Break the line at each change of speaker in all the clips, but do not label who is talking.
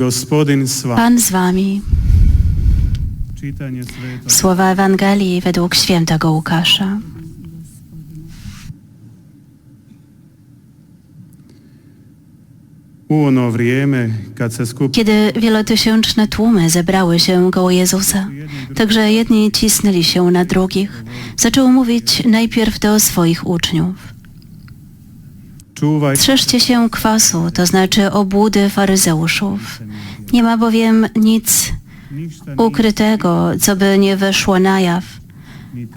Gospodin s vama.
Pan z wami. Słowa Ewangelii według świętego Łukasza. Kiedy wielotysięczne tłumy zebrały się koło Jezusa, także jedni cisnęli się na drugich, zaczął mówić najpierw do swoich uczniów. Strzeżcie się kwasu, to znaczy obłudy faryzeuszów. Nie ma bowiem nic ukrytego, co by nie weszło na jaw,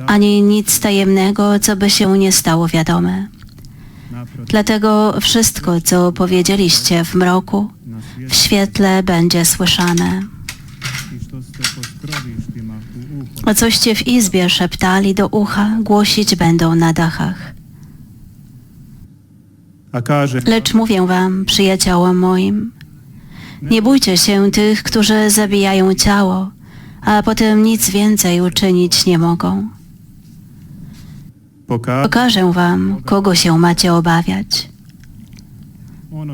ani nic tajemnego, co by się nie stało wiadome. Dlatego wszystko, co powiedzieliście w mroku, w świetle będzie słyszane. A coście w izbie szeptali do ucha, głosić będą na dachach. Lecz mówię wam, przyjaciołom moim, nie bójcie się tych, którzy zabijają ciało, a potem nic więcej uczynić nie mogą.
poka
Pokażę wam, kogo się macie obawiać.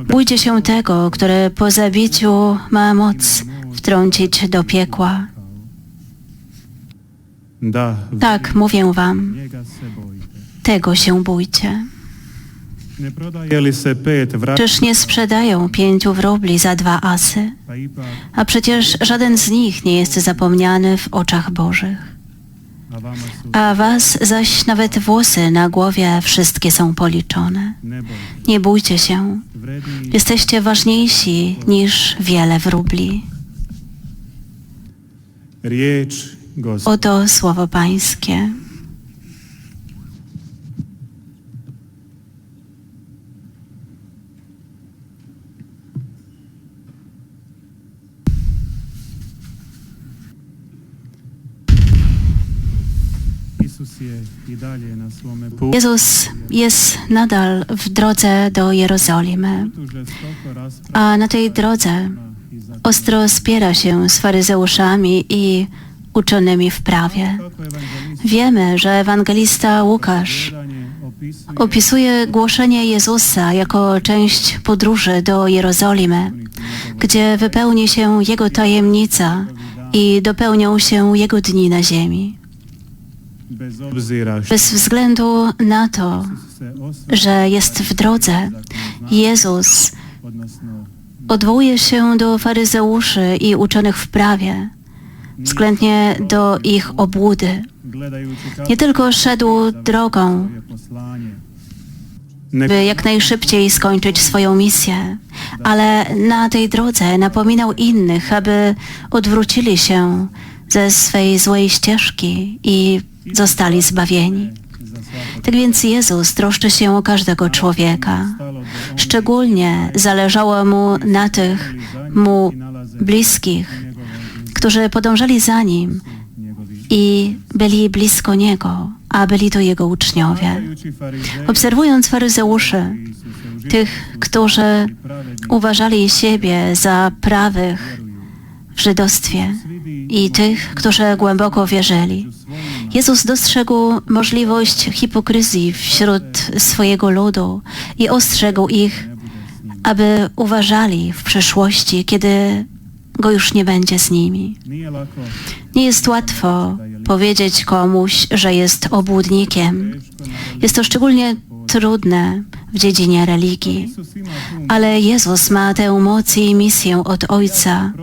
Bójcie się tego, który po zabiciu ma moc wtrącić do piekła. Tak, mówię wam, tego się bójcie. Czyż nie sprzedają pięciu wróbli za dwa asy? A przecież żaden z nich nie jest zapomniany w oczach Bożych.
a
was zaś nawet włosy na głowie wszystkie są policzone. Nie bójcie się, jesteście ważniejsi niż wiele wróbli. Oto słowo Pańskie.
Isus je i dalje na svome putu
Jezus jest nadal w drodze do Jerozolimy, a na tej drodze ostro spiera się z faryzeuszami i uczonymi w prawie. Wiemy, że ewangelista Łukasz
opisuje
głoszenie Jezusa jako część podróży do Jerozolimy, gdzie wypełni się Jego tajemnica i dopełnią się Jego dni na ziemi.
Bez
względu na to, że jest w drodze, Jezus odwołuje się do faryzeuszy i uczonych w prawie, względnie do ich obłudy. Nie tylko szedł drogą, by jak najszybciej skończyć swoją misję, ale na tej drodze napominał innych, aby odwrócili się ze swej złej ścieżki i zostali zbawieni. Tak więc Jezus troszczy się o każdego człowieka. Szczególnie zależało mu na tych mu bliskich, którzy podążali za nim i byli blisko niego, a byli to jego uczniowie. Obserwując faryzeuszy, tych, którzy uważali siebie za prawych w żydostwie i tych, którzy głęboko wierzyli. Jezus dostrzegł możliwość hipokryzji wśród swojego ludu i ostrzegł ich, aby uważali w przyszłości, kiedy go już nie będzie z nimi. Nie jest łatwo powiedzieć komuś, że jest obłudnikiem. Jest to szczególnie trudne w dziedzinie religii. Ale Jezus ma tę moc i misję od Ojca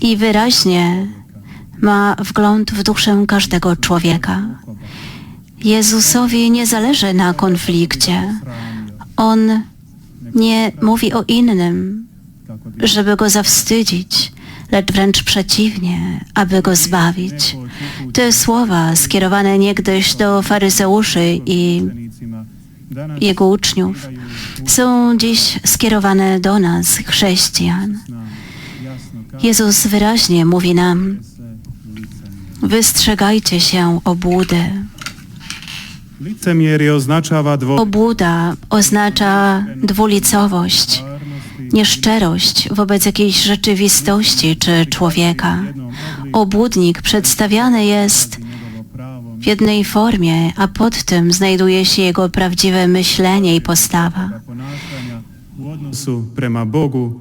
i wyraźnie ma wgląd w duszę każdego człowieka. Jezusowi nie zależy na konflikcie. On nie mówi o innym, żeby go zawstydzić, lecz wręcz przeciwnie, aby go zbawić. Te słowa skierowane niegdyś do faryzeuszy i jego uczniów są dziś skierowane do nas, chrześcijan. Jezus wyraźnie mówi nam. Wystrzegajcie się obłudy. Obłuda oznacza dwulicowość, nieszczerość wobec jakiejś rzeczywistości czy człowieka. Obłudnik przedstawiany jest w jednej formie, a pod tym znajduje się jego prawdziwe myślenie i postawa.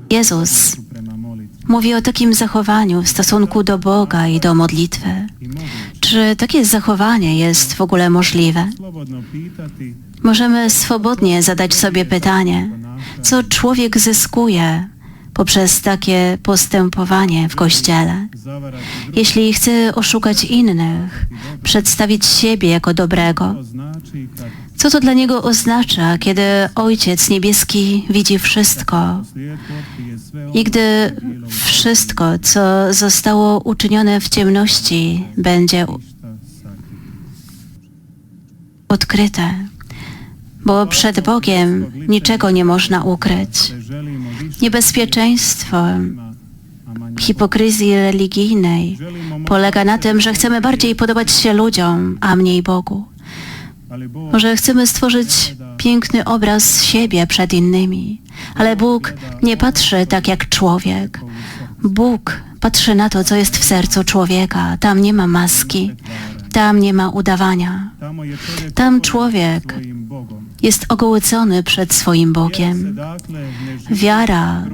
Jezus mówi o takim zachowaniu w stosunku do Boga i do modlitwy. Czy takie zachowanie jest w ogóle możliwe? Możemy swobodnie zadać sobie pytanie, co człowiek zyskuje poprzez takie postępowanie w Kościele. Jeśli chce oszukać innych, przedstawić siebie jako dobrego, co to dla niego oznacza, kiedy Ojciec Niebieski widzi wszystko i gdy wszystko, co zostało uczynione w ciemności, będzie odkryte? Bo przed Bogiem niczego nie można ukryć. Niebezpieczeństwo hipokryzji religijnej polega na tym, że chcemy bardziej podobać się ludziom, a mniej Bogu. Może chcemy stworzyć piękny obraz siebie przed innymi, ale Bóg nie patrzy tak jak człowiek. Bóg patrzy na to, co jest w sercu człowieka. Tam nie ma maski, tam nie ma udawania. Tam człowiek jest ogołocony przed swoim Bogiem. Wiara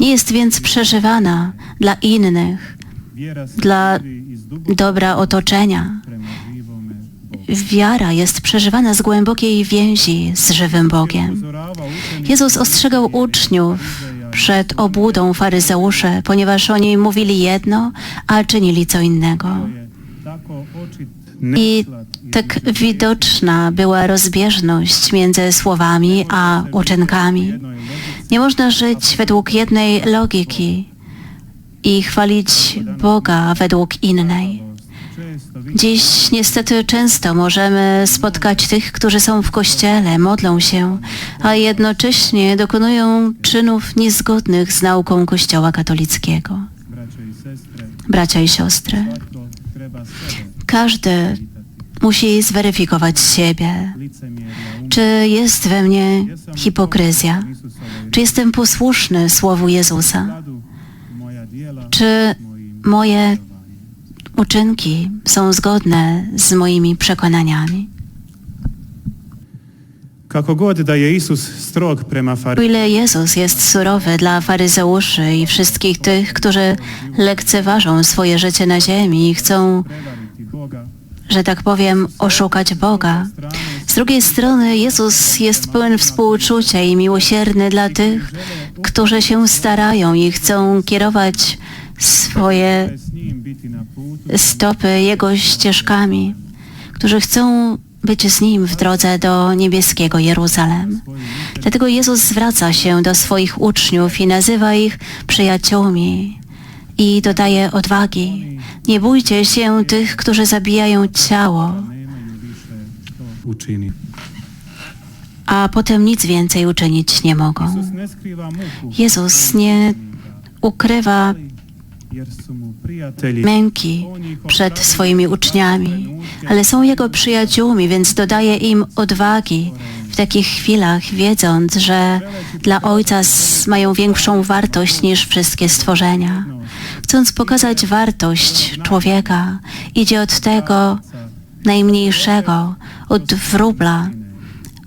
nie jest więc przeżywana dla innych, dla dobra otoczenia. Wiara jest przeżywana z głębokiej więzi z żywym Bogiem. Jezus ostrzegał uczniów przed obłudą faryzeuszy, ponieważ oni mówili jedno, a czynili co innego. I tak widoczna była rozbieżność między słowami a uczynkami. Nie można żyć według jednej logiki i chwalić Boga według innej. Dziś niestety często możemy spotkać tych, którzy są w kościele, modlą się, a jednocześnie dokonują czynów niezgodnych z nauką Kościoła katolickiego. Bracia i siostry, każdy musi zweryfikować siebie. Czy jest we mnie hipokryzja? Czy jestem posłuszny Słowu Jezusa? Czy moje. Uczynki są zgodne z moimi przekonaniami? O ile Jezus jest surowy dla faryzeuszy i wszystkich tych, którzy lekceważą swoje życie na ziemi i chcą, że tak powiem, oszukać Boga, z drugiej strony Jezus jest pełen współczucia i miłosierny dla tych, którzy się starają i chcą kierować swoje stopy Jego ścieżkami, którzy chcą być z Nim w drodze do niebieskiego Jeruzalem. Dlatego Jezus zwraca się do swoich uczniów i nazywa ich przyjaciółmi i dodaje odwagi. Nie bójcie się tych, którzy zabijają ciało, a potem nic więcej uczynić nie mogą. Jezus nie ukrywa męki przed swoimi uczniami, ale są Jego przyjaciółmi, więc dodaje im odwagi w takich chwilach, wiedząc, że dla Ojca mają większą wartość niż wszystkie stworzenia. Chcąc pokazać wartość człowieka, idzie od tego najmniejszego, od wróbla,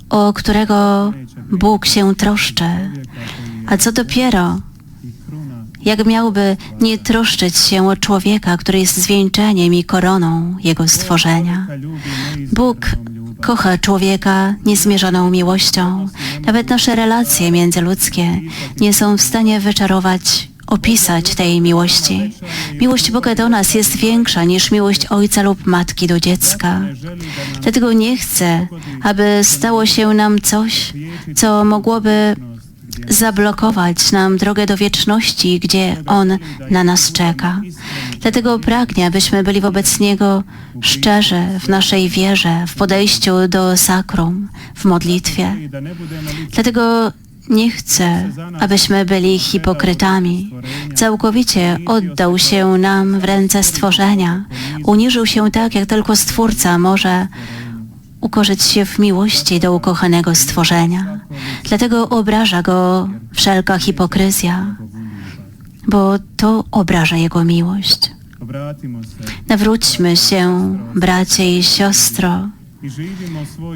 o którego Bóg się troszczy. A co dopiero jak miałby nie troszczyć się o człowieka, który jest zwieńczeniem i koroną jego stworzenia. Bóg kocha człowieka niezmierzoną miłością. Nawet nasze relacje międzyludzkie nie są w stanie wyczarować, opisać tej miłości. Miłość Boga do nas jest większa niż miłość ojca lub matki do dziecka. Dlatego nie chcę, aby stało się nam coś, co mogłoby zablokować nam drogę do wieczności, gdzie On na nas czeka. Dlatego pragnie, abyśmy byli wobec Niego szczerzy w naszej wierze, w podejściu do sakrum, w modlitwie. Dlatego nie chcę, abyśmy byli hipokrytami. Całkowicie oddał się nam w ręce stworzenia. Uniżył się tak, jak tylko Stwórca może ukorzyć się w miłości do ukochanego stworzenia. Dlatego obraża go wszelka hipokryzja, bo to obraża jego miłość. Nawróćmy się, bracie i siostro,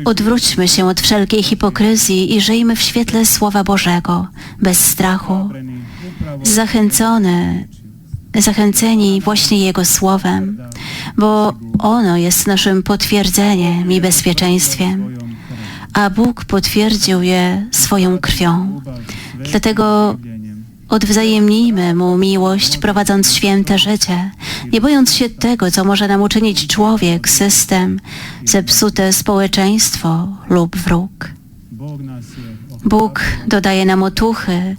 Odwróćmy się od wszelkiej hipokryzji i żyjmy w świetle Słowa Bożego, bez strachu, zachęcony, zachęceni właśnie Jego Słowem, bo ono jest naszym potwierdzeniem i bezpieczeństwem, a Bóg potwierdził je swoją krwią. Dlatego odwzajemnijmy Mu miłość, prowadząc święte życie, nie bojąc się tego, co może nam uczynić człowiek, system, zepsute społeczeństwo lub wróg. Bóg dodaje nam otuchy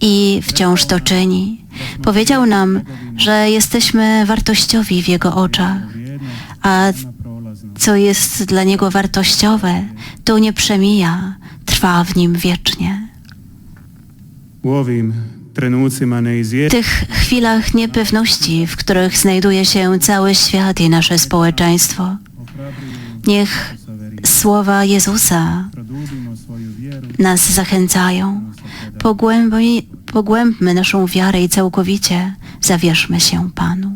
i wciąż to czyni. Powiedział nam, że jesteśmy wartościowi w Jego oczach, a co jest dla Niego wartościowe, to nie przemija, trwa w Nim wiecznie. W tych chwilach niepewności, w których znajduje się cały świat i nasze społeczeństwo, niech słowa Jezusa nas zachęcają. Pogłębmy naszą wiarę i całkowicie zawierzmy się Panu.